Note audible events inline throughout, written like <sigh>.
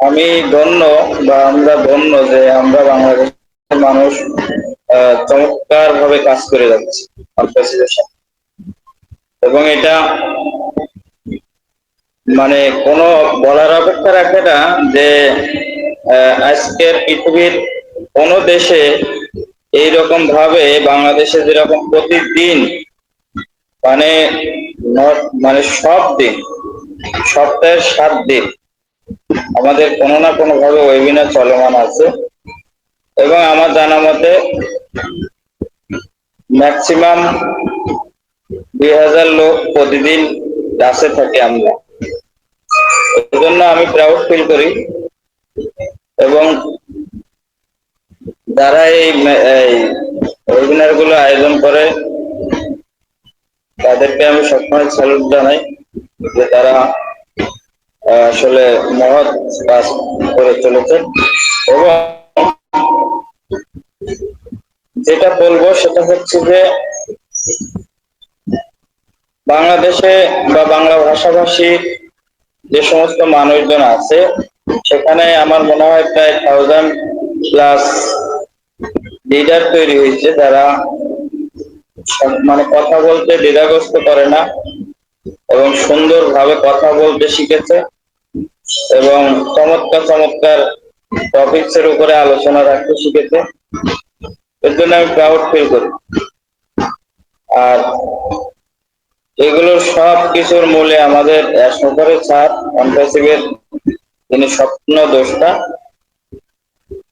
আমি ধন্য বা আমরা ধন্য যে আমরা বাংলাদেশের মানুষ চমৎকার ভাবে কাজ করে যাচ্ছি এবং এটা মানে কোনো বলার অপেক্ষা রাখে না যে আজকের পৃথিবীর কোন দেশে এইরকম ভাবে বাংলাদেশে যেরকম প্রতিদিন মানে মানে সব দিন, সপ্তাহের সাত দিন আমাদের কোনো না কোনো ভাবে ওয়েবিনার চলমান আছে। এবং আমার জানা মতে ম্যাক্সিমাম দুই হাজার লোক প্রতিদিন ক্লাসে থাকি আমরা। এই জন্য আমি প্রাউড ফিল করি। এবং যারা এই ওয়েবিনারগুলো আয়োজন করে, তাদেরকে আমি সবসময় স্যালুট জানাই যে তারা আসলে মহৎ কাজ করে চলেছে। এবং যেটা বলব সেটা হচ্ছে যে বাংলাদেশে বা বাংলা ভাষাভাষী যে সমস্ত মানুষজন আছে, সেখানে আমার মনে হয় প্রায় থাউজেন্ড প্লাস লিডার তৈরি হয়েছে যারা মানে কথা বলতে দ্বিধাগ্রস্ত করে না এবং সুন্দরভাবে কথা বলতে শিখেছে। এবং চমৎকার চমৎকার টপিকস এর উপরে আলোচনা রাখতে শিখেছে। এর জন্য আমি প্রাউড ফিল করি। আর এগুলোর সব কিছুর মূলে আমাদের সরকারের স্যার অনপ্রেসিভের তিনি স্বপ্ন দোষটা,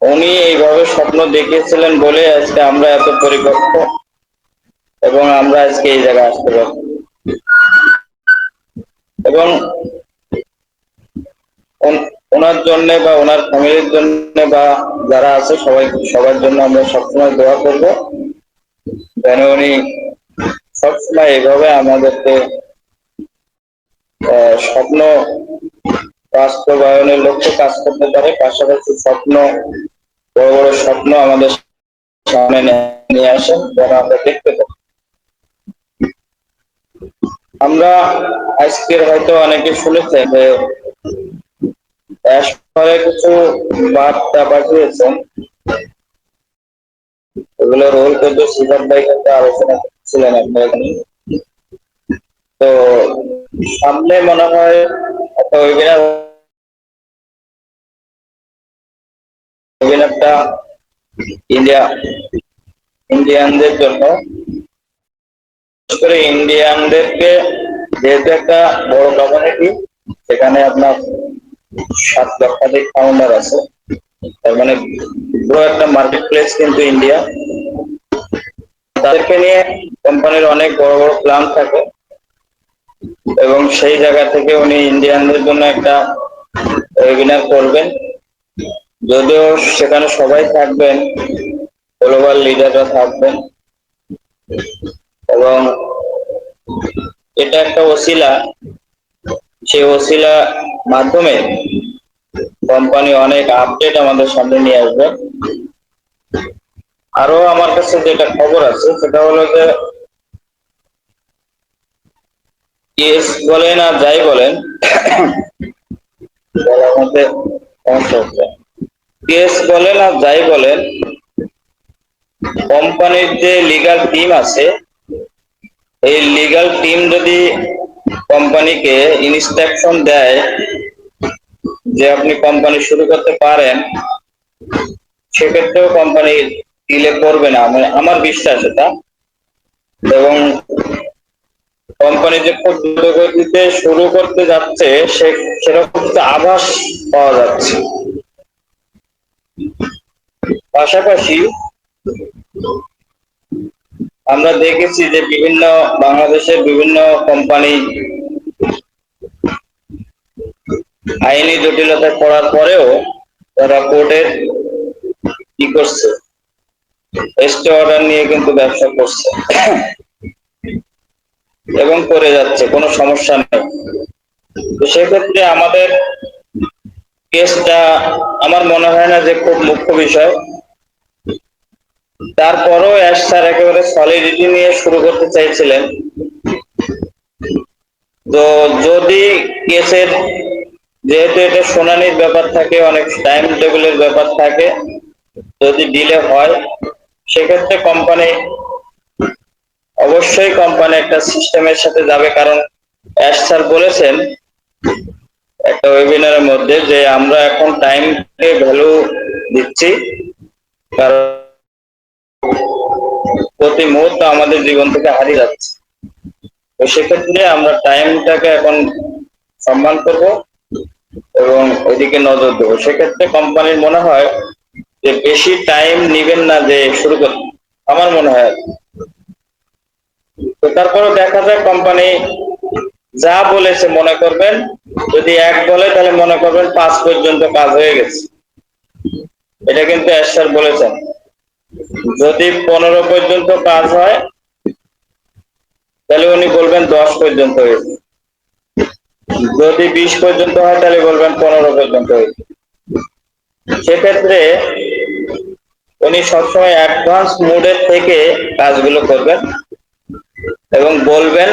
উনি এইভাবে স্বপ্ন দেখিয়েছিলেন বলে আজকে আমরা এত পরিপক্ক এবং আমরা আজকে এই জায়গায় আসতে পারছি এবং ওনার জন্য বা ওনার ফ্যামিলির জন্য বা যারা আছে সবাই, সবার জন্য আমরা সবসময় দোয়া করব। যেন উনি সবসময় এভাবে আমাদেরকে স্বপ্ন বাস্তবায়নের লক্ষ্যে কাজ করতে পারে। পাশাপাশি স্বপ্ন, বড় বড় স্বপ্ন আমাদের সামনে নিয়ে- আসেন যেন আমরা দেখতে পাই। আমরা আজকের হয়তো অনেকে শুনেছেন যে কিছু বার্তা পাঠিয়েছেন এগুলো রোল করতে সিদ্ধার্থ ভাই কিন্তু আলোচনা করছিলেন আপনার এখানে তো সামনে মনে হয় একটা ওয়েবিনার ওয়েবিনারটা ইন্ডিয়া ইন্ডিয়ানদের জন্য। ইন্ডিয়ানদেরকে যেহেতু একটা বড় কমিউনিটি সেখানে আপনার সাত লক্ষাধিক ফাউন্ডার আছে। তার মানে বড় একটা মার্কেট প্লেস কিন্তু ইন্ডিয়া তাদেরকে নিয়ে কোম্পানির অনেক বড় বড় প্ল্যান থাকে। এবং সেই জায়গা থেকে উনি ইন্ডিয়ানদের জন্য একটা ওয়েবিনার করবেন। যদিও সেখানে সবাই থাকবেন গ্লোবাল লিডাররা থাকবেন। এবং এটা একটা ওসিলা। সেই ওসিলা মাধ্যমে কোম্পানি অনেক আপডেট আমাদের সামনে নিয়ে আসবে। আরও আমার কাছে যেটা খবর আছে, সেটা হলো যে কেস বলেন আর যাই বলেন কেস বলেন আর যাই বলেন, কোম্পানির যে লিগাল টিম আছে, এই লিগাল টিম যদি কোম্পানিকে ইনস্ট্রাকশন দেয় যে আপনি কোম্পানি শুরু করতে পারেন, সেক্ষেত্রেও কোম্পানি ডিলে করবে না। মানে আমার বিশ্বাস এটা। এবং কোম্পানি যে দ্রুতগতিতে শুরু করতে যাচ্ছে, সে সেরকম আভাস পাওয়া যাচ্ছে। পাশাপাশি আমরা দেখেছি যে বিভিন্ন বাংলাদেশের বিভিন্ন কোম্পানি আইনি জটিলতা করার পরেও তারা কোর্টের কি করছে? স্টে অর্ডার নিয়ে কিন্তু ব্যবসা করছে। এবং করে যাচ্ছে, কোনো সমস্যা নেই। তো সেক্ষেত্রে আমাদের কেসটা আমার মনে হয় না যে খুব মুখ্য বিষয়। তারপরও অ্যাশ স্যার একেবারে সলিডিটি নিয়ে শুরু করতে চাইছিলেন। তো যদি কেসের যেহেতু এটা শুনানির ব্যাপার থাকে, অনেক টাইম টেবিলের ব্যাপার থাকে, যদি ডিলে হয়, সেক্ষেত্রে কোম্পানি অবশ্যই কোম্পানি একটা সিস্টেমের সাথে যাবে। কারণ অ্যাশ স্যার বলেছেন একটা ওয়েবিনারের মধ্যে যে আমরা এখন টাইমকে ভ্যালু দিচ্ছি। কারণ প্রতি মুহূর্ত আমাদের জীবন থেকে হারিয়ে যাচ্ছে। তো সেক্ষেত্রে আমরা টাইমটাকে এখন সম্মান করব। এবং ওইদিকে নজর দেবো। সেক্ষেত্রে কোম্পানির মনে হয় যে বেশি টাইম নিবেন না যে শুরু করতে আমার মনে হয়। তো তারপরে দেখা যায় কোম্পানি যা বলেছে মনে করবেন। যদি এক বলে, তাহলে মনে করবেন পাঁচ পর্যন্ত কাজ হয়ে গেছে। এটা কিন্তু স্যার বলেছেন। যদি পনেরো পর্যন্ত কাজ হয়, তাহলে উনি বলবেন দশ পর্যন্ত হয়েছে যদি বিশ পর্যন্ত হয়, তাহলে বলবেন পনেরো পর্যন্ত সেক্ষেত্রে উনি সবসময় অ্যাডভান্স মুডের থেকে কাজগুলো করবেন এবং বলবেন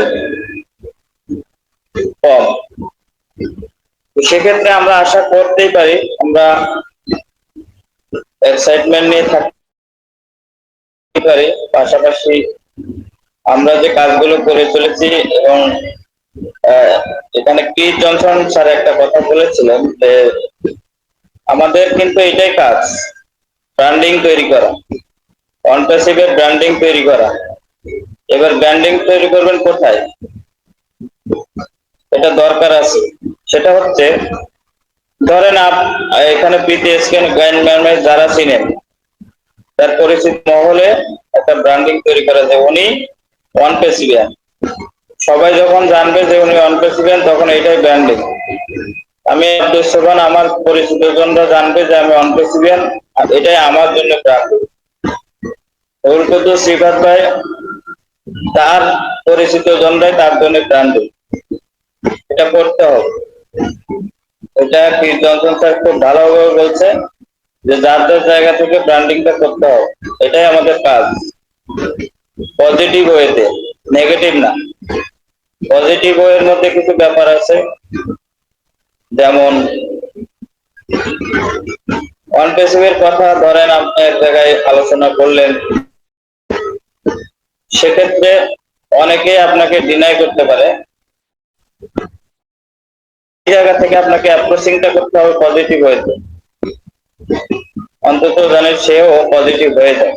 কম। সেক্ষেত্রে আমরা আশা করতেই পারি, আমরা এক্সাইটমেন্ট নিয়ে থাকতে পারি। পাশাপাশি আমরা যে কাজগুলো করে চলেছি এবং এখানে কি জনসন স্যার একটা কথা বলেছিলেন যে আমাদের কিন্তু এটাই কাজ ব্র্যান্ডিং তৈরি করা। অনপ্যাসিভের ব্র্যান্ডিং তৈরি করা। এবার ব্র্যান্ডিং তৈরি করবেন কোথায়? এটা দরকার আছে। সেটা হচ্ছে, ধরেন আপ, এখানে পিটিএস ম্যানেজ যারা চিনেন তার পরিচিত মহলে একটা ব্র্যান্ডিং তৈরি করা যায়। উনি ওয়ান পেসিভিয়ান সবাই যখন জানবে যে উনি পেসিভিয়ান তখন এটাই ব্র্যান্ডিং আমি আব্দুল সোবান আমার পরিচিত জনরা জানবে যে আমি পেসিভিয়ান আর এটাই আমার জন্য উল্টো শ্রীপাদ ভাই, তার পরিচিত জনরাই তার জন্য ব্র্যান্ডিং এটা করতে হবে। এটা কি জনসন স্যার খুব ভালোভাবে বলছে যে যার যার জায়গা থেকে ব্র্যান্ডিংটা করতে হবে, এটাই আমাদের কাজ। পজিটিভ ওয়েতে নেগেটিভ না। পজিটিভ ওয়ের মধ্যে কিছু ব্যাপার আছে। যেমন ওয়ান কথা ধরেন আপনি এক জায়গায় আলোচনা করলেন। সেক্ষেত্রে অনেকে আপনাকে ডিনাই করতে পারে। জায়গা থেকে আপনাকে অ্যাপ্রোচিংটা করতে হবে পজিটিভ হয়েছে অন্তত জানে সেও পজিটিভ হয়ে যায়।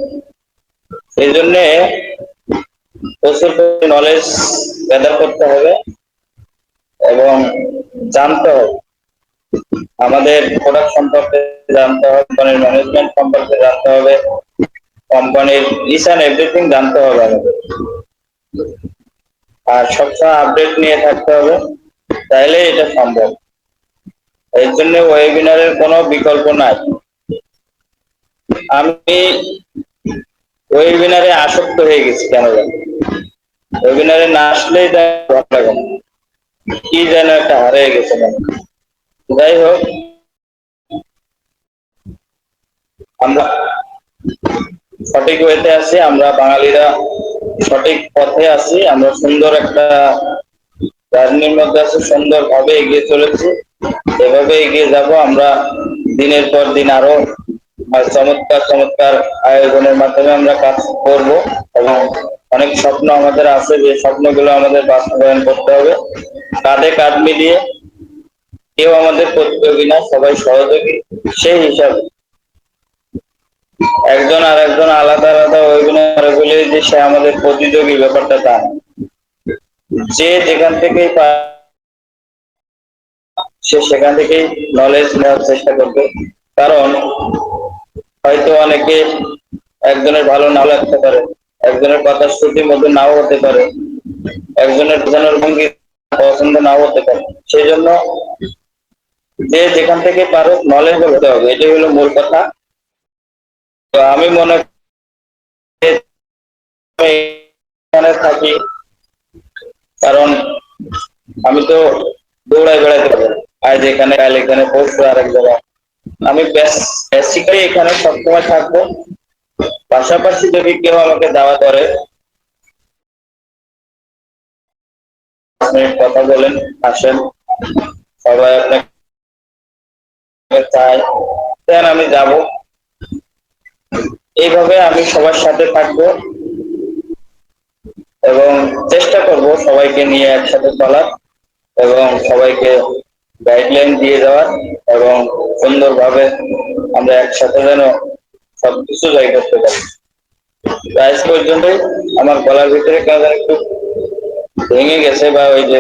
এই জন্যে প্রচুর নলেজ গ্যাদার করতে হবে এবং জানতে হবে। আমাদের প্রোডাক্ট সম্পর্কে জানতে হবে কোম্পানির ম্যানেজমেন্ট সম্পর্কে জানতে হবে কোম্পানির ইস অ্যান্ড এভরিথিং জানতে হবে আমাদের। আর সবসময় আপডেট নিয়ে থাকতে হবে, তাইলে এটা সম্ভব। এর জন্য ওয়েবিনারের কোনো বিকল্প নাই। আমি ওয়েবিনারে আসক্ত হয়ে গেছি কেন জানি। ওয়েবিনারে না আসলেই ভালো কি যেন একটা হারিয়ে গেছে যাই হোক। আমরা সঠিক ওয়েতে আছি, আমরা বাঙালিরা সঠিক পথে আছি, আমরা সুন্দর একটা জার্নির মধ্যে আছি সুন্দর ভাবে এগিয়ে চলেছি। এভাবে এগিয়ে যাব, আমরা দিনের পর দিন আর চমৎকার চমৎকার আয়োজনের মাধ্যমে আমরা কাজ করব এবং অনেক স্বপ্ন আমাদের আছে, যে স্বপ্নগুলো আমাদের বাস্তবায়ন করতে হবে। কাঁধে কাঁধ মিলিয়ে কেউ আমাদের প্রতিযোগী না, সবাই সহযোগী, সেই হিসাবে। একজন আর একজন আলাদা আলাদা ওয়েবিনার বলে যে সে আমাদের প্রতিযোগী ব্যাপারটা তা যে যেখান থেকেই সে সেখান থেকেই নলেজ নেওয়ার চেষ্টা করবে। কারণ হয়তো অনেকে একজনের ভালো নাও লাগতে পারে একজনের কথা শ্রুতির মধ্যে নাও হতে পারে, একজনের বোঝানোর ভঙ্গি পছন্দ নাও হতে পারে। সেই জন্য যে যেখান থেকে পারো নলেজ হতে হবে, এটাই হলো মূল কথা। তো আমি মনে করি থাকি, কারণ আমি তো দৌড়াই বেড়াতে পারব না। আজ এখানে, কাল এখানে, পরশু আরেক জায়গায়। আমি বেসিক্যালি এখানে সবসময় থাকব। পাশাপাশি যদি কেউ আমাকে দাওয়া করে কথা বলেন, আসেন। সবাই আপনাকে চায়। দেন আমি যাব। এইভাবে আমি সবার সাথে থাকব এবং চেষ্টা করব সবাইকে নিয়ে একসাথে চলার এবং সবাইকে গাইডলাইন দিয়ে দেওয়ার এবং সুন্দরভাবে আমরা একসাথে যেন সবকিছু জয় করতে পারি আজ পর্যন্ত আমার গলার ভিতরে কেন একটু ভেঙে গেছে বা ওই যে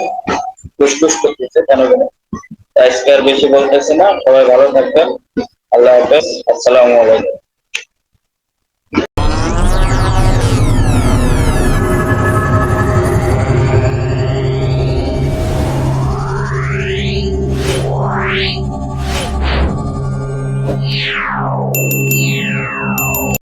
<clears throat> ফুসফুস করতেছে কেন কেন আজকে আর বেশি বলতেছে না। সবাই ভালো থাকবেন। আল্লাহ হাফেজ। আসসালামু আলাইকুম।